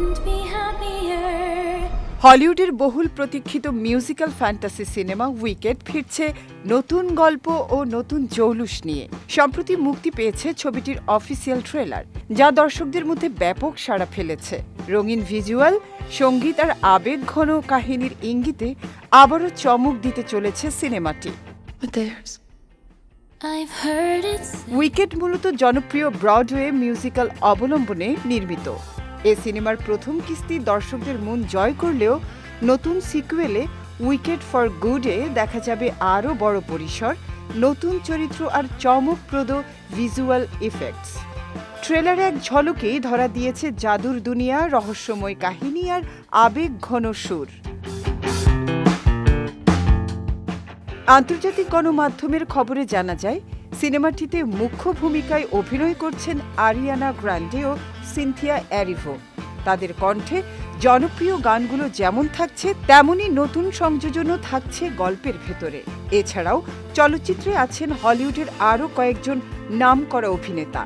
couldn't be happier. হলিউডের বহুল প্রতীক্ষিত মিউজিক্যাল ফ্যান্টাসি সিনেমা উইকেট ফিরছে নতুন গল্প ও নতুন জৌলুস নিয়ে। সম্প্রতি মুক্তি পেয়েছে ছবিটির অফিসিয়াল ট্রেলার যা দর্শকদের মধ্যে ব্যাপক সাড়া ফেলেছে। রঙিন ভিজুয়াল সংগীত আর আবেগ ঘন কাহিনীর ইঙ্গিতে আবারও চমক দিতে চলেছে সিনেমাটি। উইকেট মূলত জনপ্রিয় ব্রডওয়ে মিউজিক্যাল অবলম্বনে নির্মিত। এ সিনেমার প্রথম কিস্তি দর্শকদের মন জয় করলেও নতুন সিকুয়েলে উইকেট ফর গুডে দেখা যাবে আরও বড় পরিসর, নতুন চরিত্র আর চমকপ্রদ ভিজুয়াল ইফেক্টস। ট্রেলারে এক ঝলকেই ধরা দিয়েছে জাদুর দুনিয়া, রহস্যময় কাহিনী আর আবেগ ঘন সুর। আন্তর্জাতিক গণমাধ্যমের খবরে জানা যায়, সিনেমাটিতে মুখ্য ভূমিকায় অভিনয় করছেন আরিয়ানা গ্রান্ডে ও সিনথিয়া অ্যারিভো। তাদের কণ্ঠে জনপ্রিয় গানগুলো যেমন থাকছে, তেমনই নতুন সংযোজনও থাকছে গল্পের ভেতরে। এছাড়াও চলচ্চিত্রে আছেন হলিউডের আরও কয়েকজন নামকরা অভিনেতা।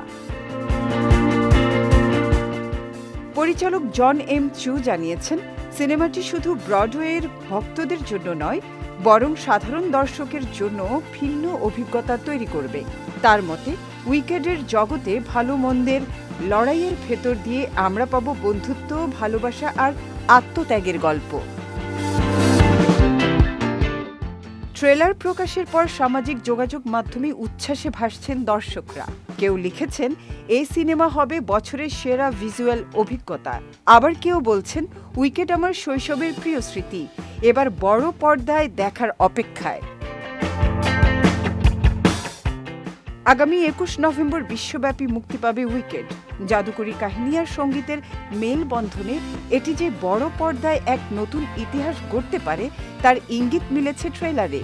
পরিচালক জন এম চু জানিয়েছেন, সিনেমাটি শুধু ব্রডওয়ের ভক্তদের জন্য নয়, বরং সাধারণ দর্শকের জন্য ভিন্ন অভিজ্ঞতা তৈরি করবে। তার মতে উইকেডের জগতে ভালো মন্দের লড়াইয়ের ভেতর দিয়ে আমরা পাবো বন্ধুত্ব, ভালোবাসা আর আত্মত্যাগের গল্প। ট্রেলার প্রকাশের পর সামাজিক যোগাযোগ মাধ্যমে উচ্ছ্বাসে ভাসছেন দর্শকরা। কেউ লিখেছেন, এই সিনেমা হবে বছরের সেরা ভিজুয়াল অভিজ্ঞতা। আবার কেউ বলছেন, উইকেট আমার শৈশবের প্রিয় স্মৃতি। এবার বড় পর্দায় দেখার অপেক্ষায়। আগামী একুশ নভেম্বর বিশ্বব্যাপী মুক্তি পাবে উইকেট। জাদুকরী কাহিনী আর সঙ্গীতের মেলবন্ধনে এটি যে বড় পর্দায় এক নতুন ইতিহাস গড়তে পারে, তার ইঙ্গিত মিলেছে ট্রেলারে।